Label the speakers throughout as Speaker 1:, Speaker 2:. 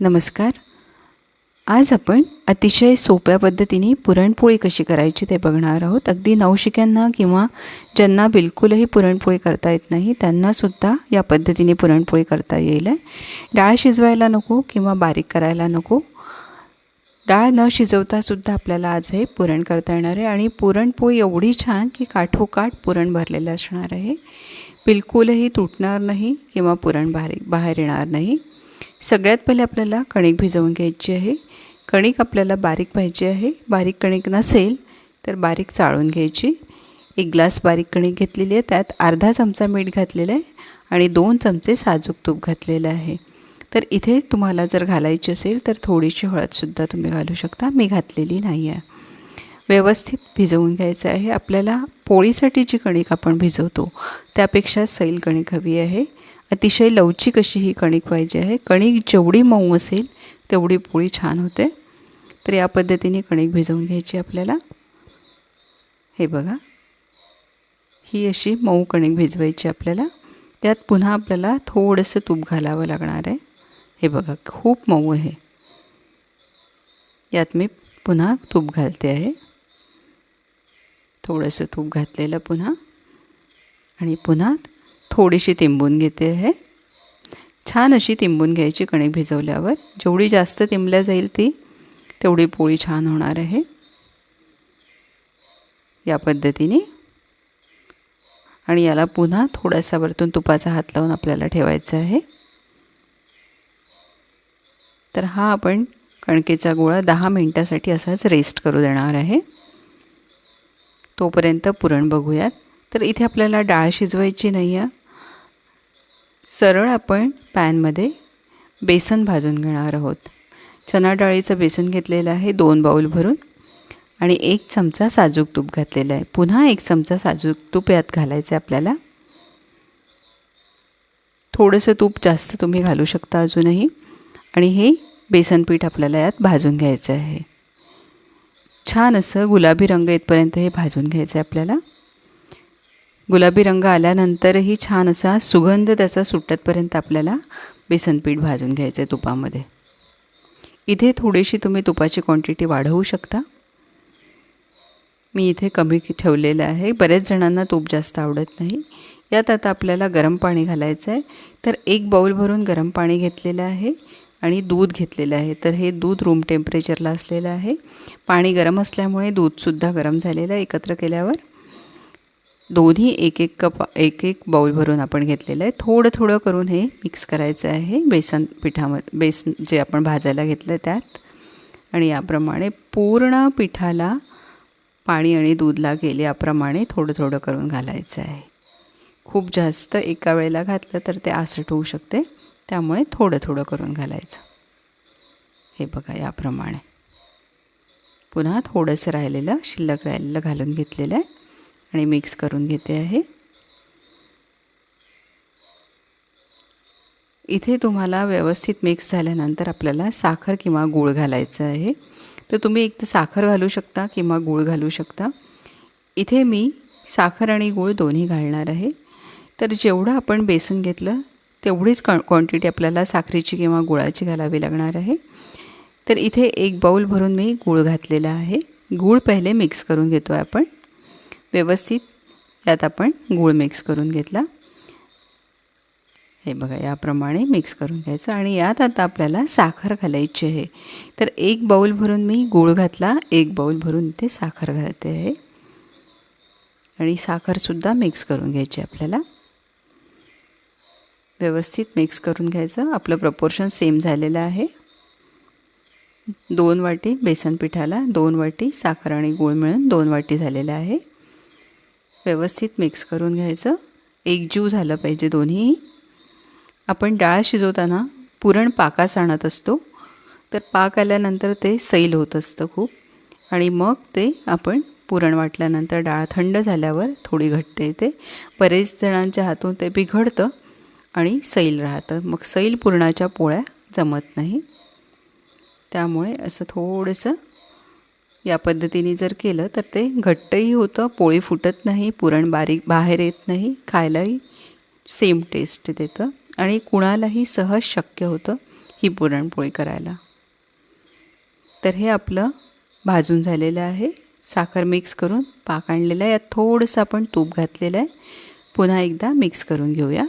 Speaker 1: नमस्कार. आज आपण अतिशय सोप्या पद्धतीने पुरणपोळी कशी करायची ते बघणार आहोत. अगदी नवशिक्यांना किंवा ज्यांना बिलकुलही पुरणपोळी करता येत नाही त्यांनासुद्धा या पद्धतीने पुरणपोळी करता येईल आहे. डाळ शिजवायला नको किंवा बारीक करायला नको. डाळ न शिजवतासुद्धा आपल्याला आज हे पुरण करता येणार आहे आणि पुरणपोळी एवढी छान की काठोकाठ पुरण भरलेलं असणार आहे. बिलकुलही तुटणार नाही किंवा पुरण बारीक बाहेर येणार नाही. सगळ्यात पहिले आपल्याला कणिक भिजवून घ्यायची आहे. कणिक आपल्याला बारीक पाहिजे आहे. बारीक कणिक नसेल तर बारीक चाळून घ्यायची. एक ग्लास बारीक कणिक घेतलेली आहे. त्यात अर्धा चमचा मीठ घातलेलं आहे आणि दोन चमचे साजूक तूप घातलेलं आहे. तर इथे तुम्हाला जर घालायची असेल तर थोडीशी हळदसुद्धा तुम्ही घालू शकता. मी घातलेली नाही आहे व्यवस्थित भिजवून घ्यायचं आहे. आपल्याला पोळीसाठी जी कणिक आपण भिजवतो त्यापेक्षा सैल कणिक हवी आहे. अतिशय लवचिक अशी ही कणिक पाहिजे आहे. कणिक जेवढी मऊ असेल तेवढी पोळी छान होते. तर या पद्धतीने कणिक भिजवून घ्यायची आपल्याला. हे बघा. ही अशी मऊ कणिक भिजवायची आपल्याला. त्यात पुन्हा आपल्याला थोडंसं तूप घालावं लागणार आहे. हे बघा खूप मऊ आहे. यात मी पुन्हा तूप घालते आहे. थोडंसं तूप घातलेलं पुन्हा. आणि पुन्हा थोडीशी तिंबून घेते आहे छान अशी तिंबून घ्यायची कणिक भिजवल्यावर. जेवढी जास्त तिंबल्या जाईल ती तेवढी पोळी छान होणार आहे. या पद्धतीने. आणि याला पुन्हा थोडासा वरतून तुपाचा हात लावून आपल्याला ठेवायचा आहे. तर हा आपण कणकेचा गोळा दहा मिनटासाठी असाच रेस्ट करू देणार आहे. तोपर्यंत पुरण बघूयात. तर इथे आपल्याला डाळ शिजवायची नाही आहे सरळ आपण पॅनमध्ये बेसन भाजून घेणार आहोत. चना डाळीचं बेसन घेतलेलं आहे दोन बाऊल भरून. आणि एक चमचा साजूक तूप घातलेला आहे. पुन्हा एक चमचा साजूक तूप यात घालायचं आहे आपल्याला. थोडंसं तूप जास्त तुम्ही घालू शकता अजूनही. आणि हे बेसन पीठ आपल्याला यात भाजून घ्यायचं आहे. छान असं गुलाबी रंग येतपर्यंत हे भाजून घ्यायचं आहे आपल्याला. गुलाबी रंग आल्यानंतरही छान असा सुगंध त्याचा सुटतपर्यंत आपल्याला बेसनपीठ भाजून घ्यायचं आहे तुपामध्ये. इथे थोडीशी तुम्ही तुपाची क्वांटिटी वाढवू शकता. मी इथे कमी ठेवलेलं आहे. बऱ्याच जणांना तूप जास्त आवडत नाही. यात आता आपल्याला गरम पाणी घालायचं आहे. तर एक बाऊल भरून गरम पाणी घेतलेलं आहे. आणि दूध घेतलेलं आहे. तर हे दूध रूम टेम्परेचरला असलेलं आहे. पाणी गरम असल्यामुळे दूधसुद्धा गरम झालेलं आहे एकत्र केल्यावर. दोन्ही एक एक कप एक एक बाऊल भरून आपण घेतलेलं आहे. थोडं थोडं करून हे मिक्स करायचं आहे बेसन पिठामध्ये बेसन जे आपण भाजायला घेतलं आहे त्यात. आणि याप्रमाणे पूर्ण पिठाला पाणी आणि दूध लागेल याप्रमाणे थोडं थोडं करून घालायचं आहे. खूप जास्त एका वेळेला घातलं तर ते आसट होऊ शकते. त्यामुळे थोडं थोडं करून घालायचं. हे बघा याप्रमाणे. पुन्हा थोडंसं राहिलेलं शिल्लक राहिलेलं घालून घेतलेलं आहे. आणि मिक्स करून घेते आहे. इथे तुम्हाला व्यवस्थित मिक्स झाल्यानंतर आपल्याला साखर किंवा गूळ घालायचं आहे. तर तुम्ही एक तर साखर घालू शकता किंवा गूळ घालू शकता. इथे मी साखर आणि गूळ दोन्ही घालणार आहे. तर जेवढं आपण बेसन घेतलं तेवढीच कॉ क्वांटिटी आपल्याला साखरेची किंवा गुळाची घालावी लागणार आहे. तर इथे एक बाऊल भरून मी गूळ घातलेला आहे. गूळ पहिले मिक्स करून घेतो आहे आपण. व्यवस्थित यात आपण गूळ मिक्स करून घेतला. हे बघा याप्रमाणे मिक्स करून घ्यायचं आणि यात आता आपल्याला साखर घालायची आहे. तर एक बाऊल भरून मी गूळ घातला एक बाऊल भरून ते साखर घालते आहे. आणि साखरसुद्धा मिक्स करून घ्यायची आपल्याला. व्यवस्थित मिक्स करून घ्यायचं. आपलं प्रपोर्शन सेम झालेलं आहे. दोन वाटी बेसन पिठाला दोन वाटी साखर आणि गूळ मिळून दोन वाटी झालेलं आहे. व्यवस्थित मिक्स करून घ्यायचं. एकजीव झालं पाहिजे दोन्ही. आपण डाळ शिजवताना पुरण पाकास आणत असतो. तर पाक आल्यानंतर ते सैल होत असतं खूप. आणि मग ते आपण पुरण वाटल्यानंतर डाळ थंड झाल्यावर थोडी घट्ट येते. बरेच जणांच्या हातून ते बिघडतं. आणि सैल राहतं. मग सैल पुरणाच्या पोळ्या जमत नाही. त्यामुळे असं थोडंसं या पद्धतीने जर केलं तर ते घट्टही होतं पोळी फुटत नाही पुरण बारीक बाहेर येत नाही खायलाही सेम टेस्ट देतं आणि कुणालाही सहज शक्य होतं ही पुरणपोळी करायला. तर हे आपलं भाजून झालेलं आहे. साखर मिक्स करून पाक आणलेला आहे. यात थोडंसं आपण तूप घातलेलं आहे. पुन्हा एकदा मिक्स करून घेऊया.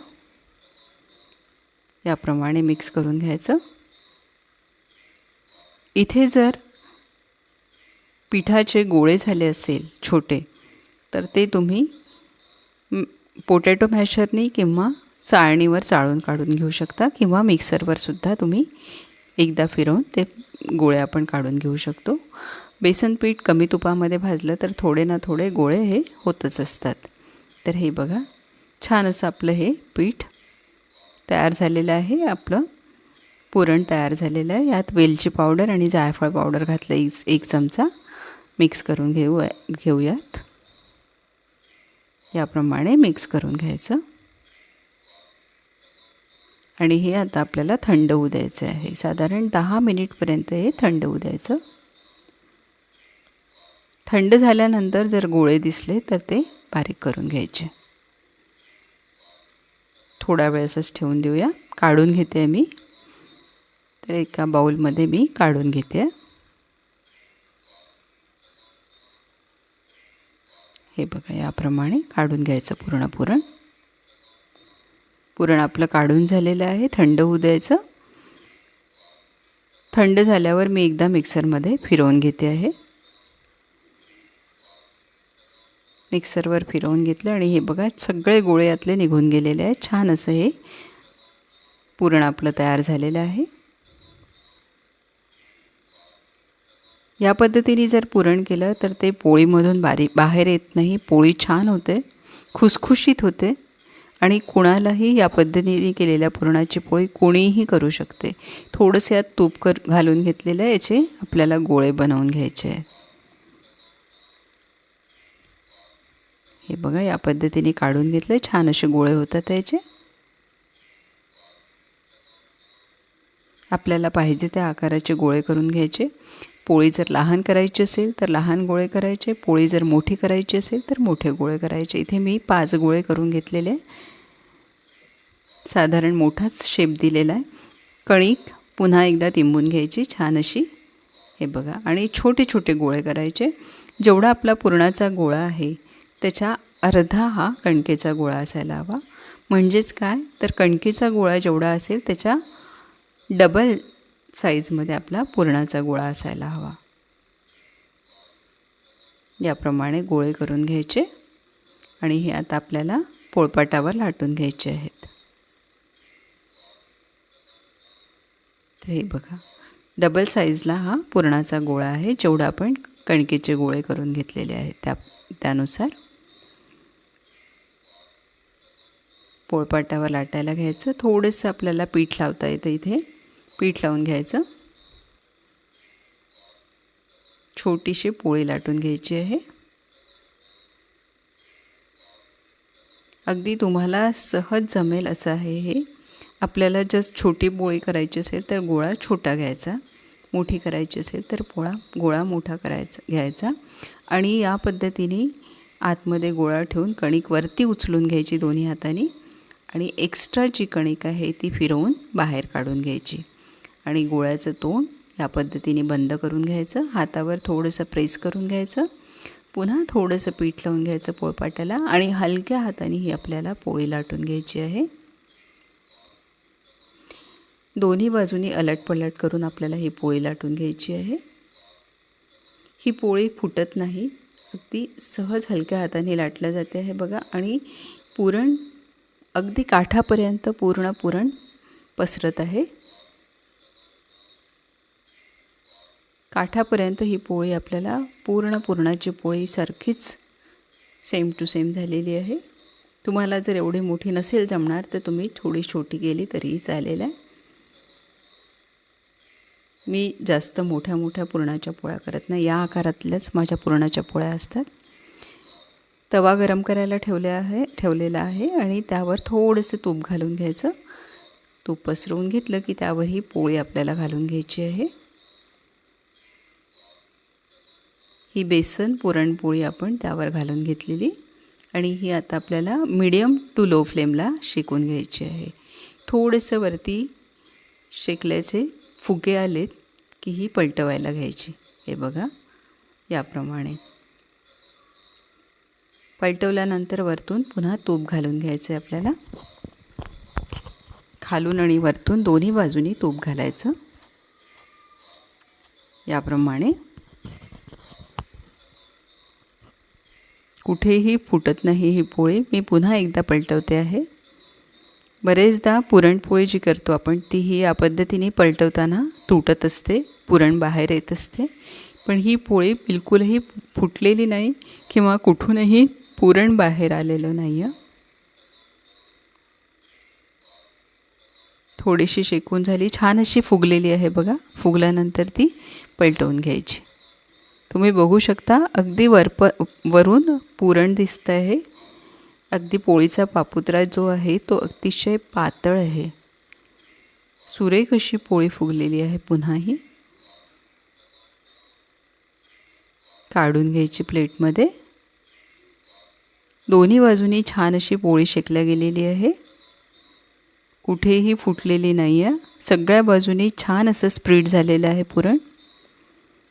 Speaker 1: याप्रमाणे मिक्स करून घ्यायचं. इथे जर पिठाचे गोळे झाले असेल छोटे तर ते तुम्ही पोटॅटो मॅशरनी किंवा चाळणीवर चाळून काढून घेऊ शकता किंवा मिक्सरवर सुद्धा तुम्ही एकदा फिरवून ते गोळे आपण काढून घेऊ शकतो. बेसन पीठ कमी तुपामध्ये भाजलं तर थोडे ना थोडे गोळे हे होतच असतात. तर हे बघा छान असं आपलं हे पीठ तयार झालेलं आहे. आपलं पुरण तयार झालेलं आहे. यात वेलची पावडर आणि जायफळ पावडर घातलं एक एक चमचा. मिक्स करून घेऊ घेऊयात. याप्रमाणे मिक्स करून घ्यायचं. आणि हे आता आपल्याला थंड होऊ द्यायचं आहे. साधारण दहा मिनिटपर्यंत हे थंड होऊ द्यायचं. थंड झाल्यानंतर जर गोळे दिसले तर ते बारीक करून घ्यायचे. थोडा वेळ असंच ठेवून देऊया. काढून घेते मी. तर एका बाऊलमध्ये मी काढून घेते. हे बघा याप्रमाणे काढून घ्यायचं पूर्ण पुरण. पुरण आपलं काढून झालेलं आहे. थंड होऊ द्यायचं. थंड झाल्यावर मी एकदा मिक्सरमध्ये फिरवून घेते आहे. मिक्सरवर फिरवून घेतलं आणि हे बघा सगळे गोळे यातले निघून गेलेले आहेत. छान असं हे पुरण आपलं तयार झालेलं आहे. या पद्धतीने जर पुरण केलं तर ते पोळीमधून बारी बाहेर येत नाही. पोळी छान होते खुसखुशीत होते आणि कुणालाही या पद्धतीने केलेल्या पुरणाची पोळी कोणीही करू शकते. थोडंसं यात तूप कर घालून घेतलेलं आहे याचे आपल्याला गोळे बनवून घ्यायचे आहेत. हे बघा या पद्धतीने काढून घेतले. छान असे गोळे होतात याचे आपल्याला पाहिजे त्या आकाराचे गोळे करून घ्यायचे. पोळी जर लहान करायची असेल तर लहान गोळे करायचे. पोळी जर मोठी करायची असेल तर मोठे गोळे करायचे. इथे मी पाच गोळे करून घेतलेले साधारण मोठाच शेप दिलेला आहे. कणिक पुन्हा एकदा तिंबून घ्यायची छान अशी. हे बघा आणि छोटे छोटे गोळे करायचे. जेवढा आपला पुरणाचा गोळा आहे त्याच्या अर्धा हा कणकेचा गोळा असायला हवा. म्हणजेच काय? तर कणकेचा गोळा जेवढा असेल त्याच्या डबल साईजमध्ये आपला पुरणाचा गोळा असायला हवा. याप्रमाणे गोळे करून घ्यायचे आणि हे आता आपल्याला पोळपाटावर लाटून घ्यायचे आहेत. तर हे बघा. डबल साईजला हा पुरणाचा गोळा आहे जेवढा आपण कणकेचे गोळे करून घेतलेले आहेत त्या त्यानुसार. पोळपाटावर लाटायला घ्यायचं. थोडंसं आपल्याला पीठ लावता येतं इथे. पीठ लावून घ्यायचं. छोटीशी पोळी लाटून घ्यायची आहे. अगदी तुम्हाला सहज जमेल असं आहे हे. आपल्याला जस्ट छोटी पोळी करायची असेल तर गोळा छोटा घ्यायचा. मोठी करायची असेल तर पोळा गोळा मोठा करायचा घ्यायचा. आणि या पद्धतीने आतमध्ये गोळा ठेवून कणिक वरती उचलून घ्यायची दोन्ही हाताने. आणि एक्स्ट्रा जी कणिक आहे ती फिरवून बाहेर काढून घ्यायची. आणि गोळ्याचं तोंड या पद्धतीने बंद करून घ्यायचं. हातावर थोडंसं प्रेस करून घ्यायचं. पुन्हा थोडंसं पीठ लावून घ्यायचं पोळपाट्याला आणि हलक्या हाताने ही आपल्याला पोळी लाटून घ्यायची आहे. दोन्ही बाजूनी अलटपलट करून आपल्याला ही पोळी लाटून घ्यायची आहे. ही पोळी फुटत नाही. अगदी सहज हलक्या हाताने लाटल्या जाते आहे बघा. आणि पुरण अगदी काठापर्यंत पूर्ण पुरण पसरत आहे. काठापर्यंत ही पोळी आपल्याला पूर्ण पुरणाची पोळीसारखीच सेम टू सेम झालेली आहे. तुम्हाला जर एवढी मोठी नसेल जमणार तर तुम्ही थोडी छोटी गेली तरीही चालेल आहे. मी जास्त मोठ्या मोठ्या पुरणाच्या पोळ्या करत नाही. या आकारातल्याच माझ्या पुरणाच्या पोळ्या असतात. तवा गरम करायला ठेवले आहे ठेवलेला आहे आणि त्यावर थोडंसं तूप घालून घ्यायचं. तूप पसरवून घेतलं की त्यावर ही पोळी आपल्याला घालून घ्यायची आहे. ही बेसन पुरणपोळी आपण त्यावर घालून घेतलेली आणि ही आता आपल्याला मिडियम टू लो फ्लेमला शिकून घ्यायची आहे. थोडंसं वरती शेकल्याचे फुगे आलेत की ही पलटवायला घ्यायची. हे बघा याप्रमाणे. पलटवल्यानंतर वरतून पुन्हा तूप घालून घ्यायचं आहे आपल्याला. खालून आणि वरतून दोन्ही बाजूनी तूप घालायचं. याप्रमाणे. कुठेही फुटत नाही ही पोळी. मी पुन्हा एकदा पलटवते आहे. बरेचदा पुरणपोळी जी करतो आपण तीही या पद्धतीने पलटवताना तुटत असते पुरण बाहेर येत असते. पण ही पोळी बिलकुलही फुटलेली नाही किंवा कुठूनही पुरण बाहेर आलेलं नाही आहे थोडीशी शेकून झाली. छान अशी फुगलेली आहे बघा. फुगल्यानंतर ती पलटवून घ्यायची. तुम्ही बघू शकता अगदी वरप वरून पुरण दिसतं आहे अगदी पोळीचा पापुत्रा जो आहे तो अतिशय पातळ आहे. सुरेख अशी पोळी फुगलेली आहे पुन्हाही. काढून घ्यायची प्लेटमध्ये. दोन्ही बाजूनी छान अशी पोळी शेकल्या गेलेली आहे. कुठेही फुटलेली नाही आहे सगळ्या बाजूनी छान असं स्प्रीड झालेलं आहे पुरण.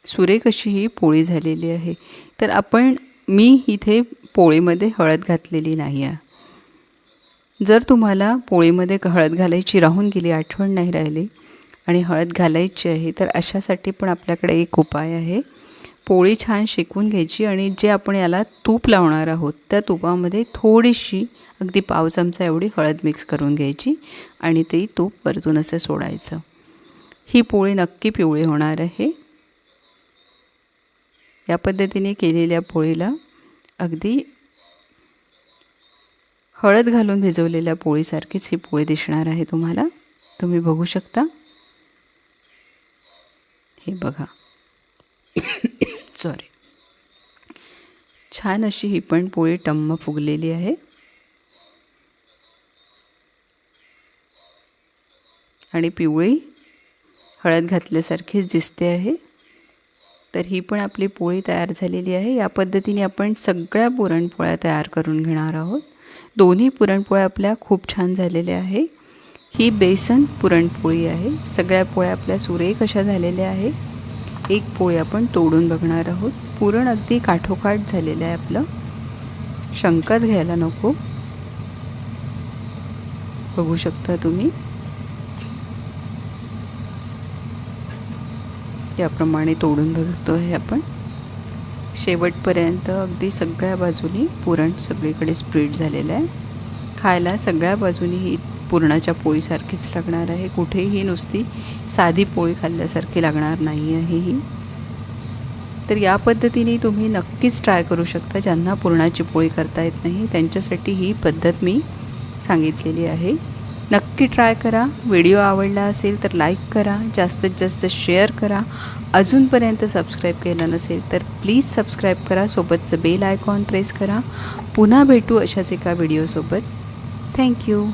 Speaker 1: सुरेख अशी ही पोळी झालेली आहे. तर आपण मी इथे पोळीमध्ये हळद घातलेली नाही आहे जर तुम्हाला पोळीमध्ये हळद घालायची राहून गेली आठवण नाही राहिली आणि हळद घालायची आहे तर अशासाठी पण आपल्याकडे एक उपाय आहे. पोळी छान शेकून घ्यायची आणि जे आपण याला तूप लावणार आहोत त्या तुपामध्ये थोडीशी अगदी पाव चमचा एवढी हळद मिक्स करून घ्यायची आणि ते तूप वरतून असं सोडायचं. ही पोळी नक्की पिवळी होणार आहे. या पद्धतीने केलेल्या पोळीला अगदी हळद घालून भिजवलेल्या पोळीसारखीच ही पोळी दिसणार आहे तुम्हाला. तुम्ही बघू शकता. हे बघा. सॉरी. छान अशी ही पण पोळी टम्म फुगलेली आहे. आणि पिवळी हळद घातल्यासारखीच दिसते आहे. तर ही पण आपली पोळी तयार झालेली आहे. या पद्धतीने आपण सगळ्या पुरणपोळ्या तयार करून घेणार आहोत. दोन्ही पुरणपोळ्या आपल्या खूप छान झालेल्या आहे. ही बेसन पुरणपोळी आहे. सगळ्या पोळ्या आपल्या सुरेख अशा झालेल्या आहे. एक पोळी आपण तोडून बघणार आहोत. पुरण अगदी काठोकाठ झालेलं आहे आपलं. शंकाच घ्यायला नको. बघू शकता तुम्ही. याप्रमाणे तोडून बघतो आहे आपण. शेवटपर्यंत अगदी सगळ्या बाजूनी पुरण सगळीकडे स्प्रेड झालेलं आहे. खायला सगळ्या बाजूनी पुरणाच्या पोळीसारखीच लागणार आहे. कुठेही नुसती साधी पोळी खाल्ल्यासारखी लागणार नाही आहे ही. तर या पद्धतीने तुम्ही नक्कीच ट्राय करू शकता. ज्यांना पुरणाची पोळी करता येत नाही त्यांच्यासाठी ही पद्धत मी सांगितलेली आहे. नक्की ट्राय करा. व्हिडिओ आवडला असेल तर लाईक करा. जास्तीत जास्त शेअर करा. अजूनपर्यंत सबस्क्राईब केलं नसेल तर प्लीज सबस्क्राईब करा. सोबतचं बेल आयकॉन प्रेस करा. पुन्हा भेटू अशाच एका व्हिडिओसोबत थँक्यू